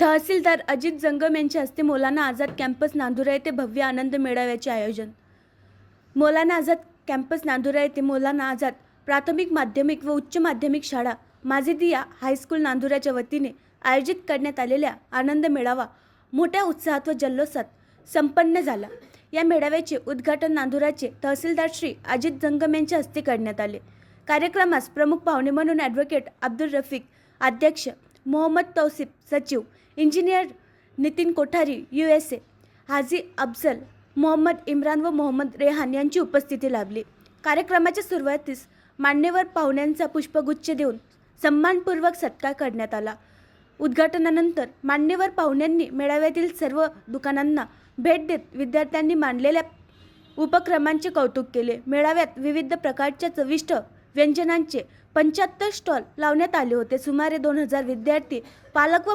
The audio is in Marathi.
तहसीलदार अजित जंगम यांच्या हस्ते मौलाना आझाद कॅम्पस नांदुरा येथे भव्य आनंद मेळाव्याचे आयोजन. मौलाना आझाद कॅम्पस नांदुरा येथे मौलाना आझाद प्राथमिक माध्यमिक व उच्च माध्यमिक शाळा माझिदिया हायस्कूल नांदुराच्या वतीने आयोजित करण्यात आलेल्या आनंद मेळावा मोठ्या उत्साहात व जल्लोषात संपन्न झाला. या मेळाव्याचे उद्घाटन नांदुराचे तहसीलदार श्री अजित जंगम यांच्या हस्ते करण्यात आले. कार्यक्रमास प्रमुख पाहुणे म्हणून ॲडव्होकेट अब्दुल रफिक अध्यक्ष मोहम्मद तौसिफ सचिव engineer Nitin Kothari U S A Haji Afzal Mohammad Imran व मोहम्मद रेहान यांची उपस्थिती लाभली. कार्यक्रमाच्या सुरुवातीस मान्यवर पाहुण्यांचा पुष्पगुच्छ देऊन सन्मानपूर्वक सत्कार करण्यात आला. उद्घाटनानंतर मान्यवर पाहुण्यांनी मेळाव्यातील सर्व दुकानांना भेट देत विद्यार्थ्यांनी मांडलेल्या उपक्रमांचे कौतुक केले. मेळाव्यात विविध प्रकारच्या चविष्ट व्यंजनांचे पंच्याहत्तर स्टॉल लावण्यात आले होते. सुमारे दोन हजार विद्यार्थी पालक व